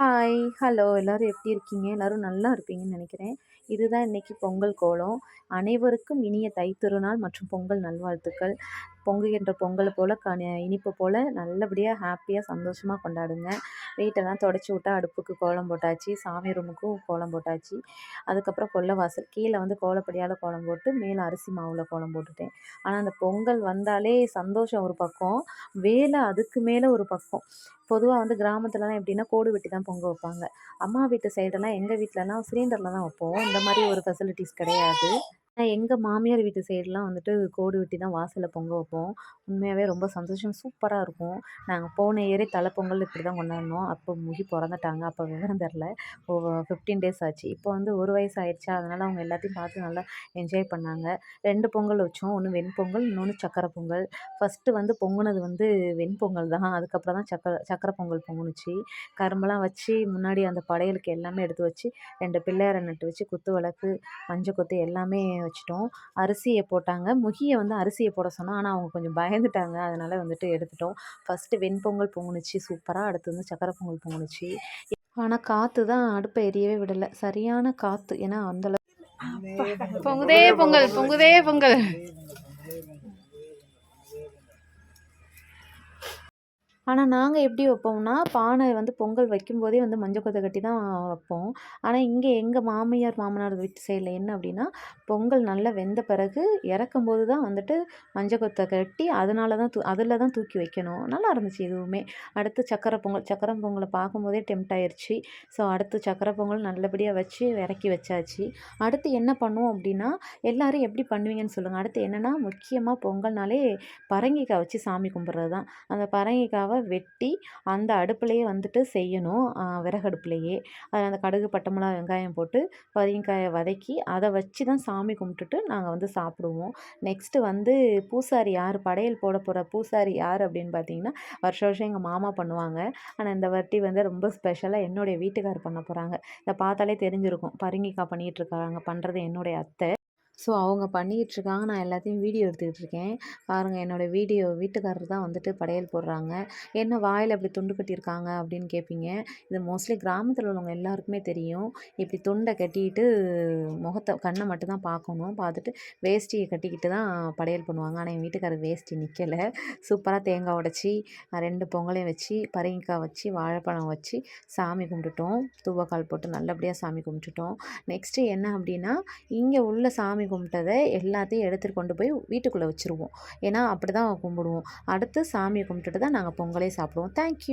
Hi hello எல்லோரும் எப்படி இருக்கீங்க? எல்லோரும் நல்லா இருப்பீங்கன்னு நினைக்கிறேன். இதுதான் இன்றைக்கி பொங்கல் கோலம். அனைவருக்கும் இனிய தைத்திருநாள் மற்றும் பொங்கல் நல்வாழ்த்துக்கள். பொங்குகின்ற பொங்கலை போல் க இனிப்பு போல் நல்லபடியாக ஹாப்பியாக சந்தோஷமாக கொண்டாடுங்க. வீட்டெல்லாம் தொடச்சி விட்டா அடுப்புக்கு கோலம் போட்டாச்சு சாமி ரூமுக்கும் கோலம் போட்டாச்சு. அதுக்கப்புறம் கொல்லை வாசல் கீழே வந்து கோலப்படியால் கோலம் போட்டு மேலே அரிசி மாவில் கோலம் போட்டுட்டேன். ஆனால் அந்த பொங்கல் வந்தாலே சந்தோஷம் ஒரு பக்கம் வேலை அதுக்கு மேலே ஒரு பக்கம். பொதுவாக வந்து கிராமத்துலலாம் எப்படின்னா கோடு வெட்டி தான் பொங்க வைப்பாங்க. அம்மா வீட்டு சைடெல்லாம் எங்கள் வீட்டிலலாம் சிலிண்டரில் தான் வைப்போம். இந்த மாதிரி ஒரு ஃபெசிலிட்டிஸ் கிடையாது. எங்கள் மாமியார் வீட்டு சைடுலாம் வந்துட்டு கோடு வெட்டி தான் வாசலில் பொங்க வைப்போம். உண்மையாகவே ரொம்ப சந்தோஷம். சூப்பராக இருக்கும். நாங்கள் போன இயரே தலைப்பொங்கல் இப்படி தான் கொண்டாடினோம். அப்போ முகி பிறந்துட்டாங்க. அப்போ விவரம் தெரில ஃபிஃப்டீன் டேஸ் ஆச்சு. இப்போ வந்து ஒரு வயசு ஆயிடுச்சா. அதனால் அவங்க எல்லாத்தையும் பார்த்து நல்லா என்ஜாய் பண்ணாங்க. ரெண்டு பொங்கல் வச்சோம். ஒன்று வெண்பொங்கல் இன்னொன்று சக்கரை பொங்கல். ஃபஸ்ட்டு வந்து பொங்குனது வந்து வெண்பொங்கல் தான். அதுக்கப்புறம் தான் சக்கரை சக்கரை பொங்கல் பொங்குனுச்சு. கரும்பெல்லாம் வச்சு முன்னாடி அந்த படையலுக்கு எல்லாமே எடுத்து வச்சு ரெண்டு பிள்ளையாரை நட்டு வச்சு குத்து விளக்கு மஞ்சள் கொத்து எல்லாமே வச்சுட்டோம். அரிசியை போட்டாங்க. முகியை வந்து அரிசியை போட சொன்னோம் ஆனால் அவங்க கொஞ்சம் பயந்துட்டாங்க. அதனால் வந்துட்டு எடுத்துட்டோம். ஃபஸ்ட்டு வெண்பொங்கல் பொங்குனுச்சு. சூப்பராக அடுத்து வந்து சக்கரை பொங்கல் பொங்குனுச்சு. ஆனால் காற்று தான் அடுப்பை எரியவே விடலை. சரியான காற்று ஏன்னா அந்தளவு பொங்குதே பொங்கல் பொங்குதே பொங்கல். ஆனால் நாங்கள் எப்படி வைப்போம்னா பானை வந்து பொங்கல் வைக்கும்போதே வந்து மஞ்சள் கொத்தை கட்டி தான் வைப்போம். ஆனால் இங்கே எங்கள் மாமியார் மாமனார் வீட்டு சைடில் என்ன அப்படின்னா பொங்கல் நல்லா வெந்த பிறகு இறக்கும்போது தான் வந்துட்டு மஞ்சள் கொத்தை கட்டி அதனால தான் தூ அதில் தான் தூக்கி வைக்கணும். நல்லா இருந்துச்சு எதுவுமே. அடுத்து சக்கரை பொங்கல் சக்கரை பொங்கலை பார்க்கும்போதே டெம்ட் ஆயிடுச்சு ஸோ அடுத்து சக்கரை பொங்கல் நல்லபடியாக வச்சு இறக்கி வச்சாச்சு. அடுத்து என்ன பண்ணுவோம் அப்படின்னா எல்லோரும் எப்படி பண்ணுவீங்கன்னு சொல்லுங்கள் அடுத்து என்னென்னா முக்கியமாக பொங்கல்னாலே பரங்கிக்காய் வச்சு சாமி கும்பிட்றது தான். அந்த பரங்கிக்காய் பரங்கிக்காவை வெட்டி அந்த அடுப்புலேயே வந்துட்டு செய்யணும் விறகடுப்புலேயே. அதில் அந்த கடுகு பட்டை மிளகா வெங்காயம் போட்டு பரங்கிக்காயை வதக்கி அதை வச்சு தான் சாமி கும்பிட்டுட்டு நாங்கள் வந்து சாப்பிடுவோம். நெக்ஸ்ட்டு வந்து பூசாரி யார் படையல் போட போகிற பூசாரி யார் அப்படின்னு பார்த்தீங்கன்னா வருஷம் வருஷம் எங்கள் மாமா பண்ணுவாங்க. ஆனால் இந்த வட்டி வந்து ரொம்ப ஸ்பெஷலாக என்னுடைய வீட்டுக்கார் பண்ண போகிறாங்க இதை பார்த்தாலே தெரிஞ்சிருக்கும். பருங்கிக்காய் பண்ணிகிட்ருக்காங்க பண்ணுறது என்னுடைய அத்தை. ஸோ அவங்க பண்ணிக்கிட்டுருக்காங்க. நான் எல்லாத்தையும் வீடியோ எடுத்துக்கிட்டு இருக்கேன் பாருங்கள் என்னோடய வீடியோ வீட்டுக்காரர் தான் வந்துட்டு படையல் போடுறாங்க. என்ன வாயில் அப்படி துண்டு கட்டியிருக்காங்க? அப்படின்னு கேட்பீங்க இது மோஸ்ட்லி கிராமத்தில் உள்ளவங்க எல்லாருக்குமே தெரியும். இப்படி துண்டை கட்டிக்கிட்டு முகத்தை கண்ணை மட்டும் தான் பார்க்கணும். பார்த்துட்டு வேஷ்டியை கட்டிக்கிட்டு தான் படையல் பண்ணுவாங்க. ஆனால் என் வீட்டுக்காரர் வேஷ்டி நிற்கலை சூப்பராக தேங்காய் உடச்சி ரெண்டு பொங்கலையும் வச்சு பரங்கிக்காய் வச்சு வாழைப்பழம் வச்சு சாமி கும்பிட்டுட்டோம். தூவக்கால் போட்டு நல்லபடியாக சாமி கும்பிட்டுட்டோம். நெக்ஸ்ட்டு என்ன அப்படின்னா இங்கே உள்ள சாமி கும்பிட்டதை எல்லாத்தையும் எடுத்துகிட்டு கொண்டு போய் வீட்டுக்குள்ளே வச்சுருவோம். ஏன்னா அப்படி தான் கும்பிடுவோம். அடுத்து சாமியை கும்பிட்டுட்டு தான் நாங்கள் பொங்கலே சாப்பிடுவோம் தேங்க்யூ